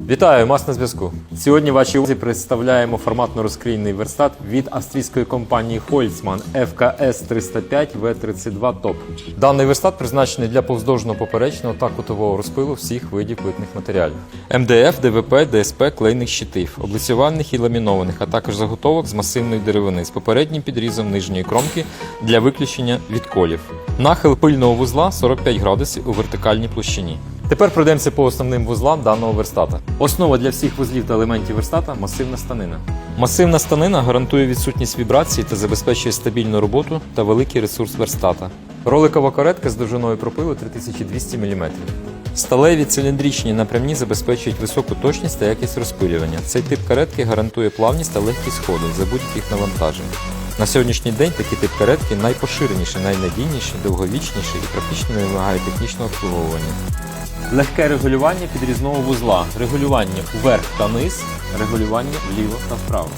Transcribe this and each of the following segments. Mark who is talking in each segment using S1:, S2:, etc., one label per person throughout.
S1: Вітаю, мас на зв'язку. Сьогодні вашій увазі представляємо форматно розкрійний верстат від австрійської компанії Holzmann FKS 305 V32 Top. Даний верстат призначений для повздовжного поперечного та кутового розпилу всіх видів плитних матеріалів. МДФ, ДВП, ДСП, клейних щитів, облицювальних і ламінованих, а також заготовок з масивної деревини з попереднім підрізом нижньої кромки для виключення від колів. Нахил пильного вузла 45 градусів у вертикальній площині. Тепер пройдемося по основним вузлам даного верстата. Основа для всіх вузлів та елементів верстата масивна станина. Масивна станина гарантує відсутність вібрацій та забезпечує стабільну роботу та великий ресурс верстата. Роликова каретка з довжиною пропилу 3200 мм. Сталеві циліндричні напрямні забезпечують високу точність та якість розпилювання. Цей тип каретки гарантує плавність та легкість ходу за будь-яких навантажень. На сьогоднішній день такий тип каретки найпоширеніший, найнадійніший, довговічніший і практично не вимагає технічного обслуговування. Легке регулювання підрізного вузла, регулювання вверх та низ, регулювання вліво та вправо.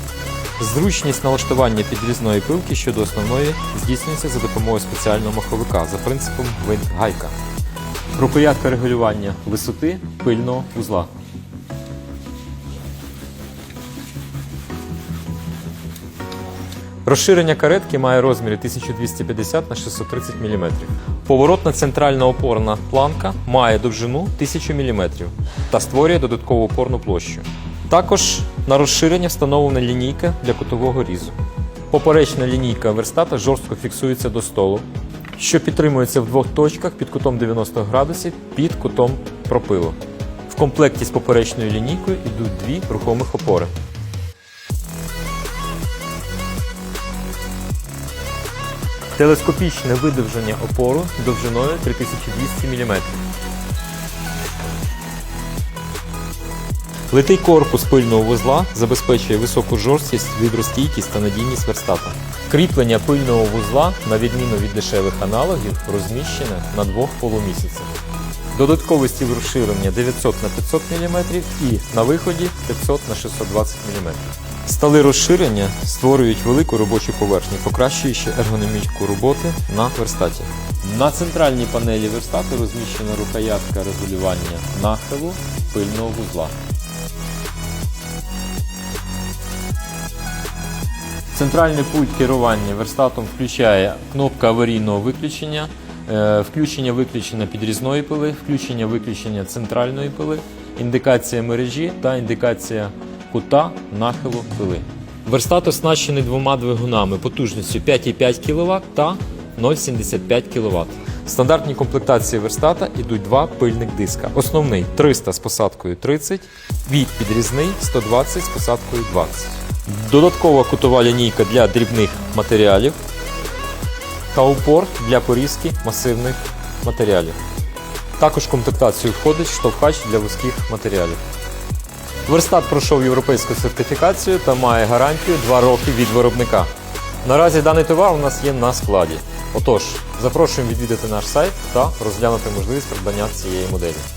S1: Зручність налаштування підрізної пилки щодо основної здійснюється за допомогою спеціального маховика за принципом гвинт-гайка. Рукоятка регулювання висоти пильного вузла. Розширення каретки має розміри 1250 на 630 мм. Поворотна центральна опорна планка має довжину 1000 мм та створює додаткову опорну площу. Також на розширення встановлена лінійка для кутового різу. Поперечна лінійка верстата жорстко фіксується до столу, що підтримується в двох точках під кутом 90 градусів під кутом пропилу. В комплекті з поперечною лінійкою йдуть дві рухомих опори. Телескопічне видовження опору довжиною 3200 мм. Литий корпус пильного вузла забезпечує високу жорсткість, вібростійкість та надійність верстата. Кріплення пильного вузла, на відміну від дешевих аналогів, розміщене на двох полумісяцях. Додатковий стіл розширення 900 на 500 мм і на виході 500 на 620 мм. Стали розширення створюють велику робочу поверхню, покращуючи ергономічку роботи на верстаті. На центральній панелі верстату розміщена рукоятка регулювання нахилу пильного вузла. Центральний пульт керування верстатом включає кнопка аварійного виключення, е, включення-виключення підрізної пили, включення-виключення центральної пили, індикація мережі та індикація кута нахилу пили. Верстат оснащений двома двигунами потужністю 5,5 кВт та 0,75 кВт. В стандартній комплектації верстата йдуть два пильних диска. Основний 300 з посадкою 30, від підрізний 120 з посадкою 20. Додаткова кутова лінійка для дрібних матеріалів та упор для порізки масивних матеріалів. Також в комплектацію входить штовхач для вузьких матеріалів. Верстат пройшов європейську сертифікацію та має гарантію 2 роки від виробника. Наразі даний товар у нас є на складі. Отож, запрошуємо відвідати наш сайт та розглянути можливість придбання цієї моделі.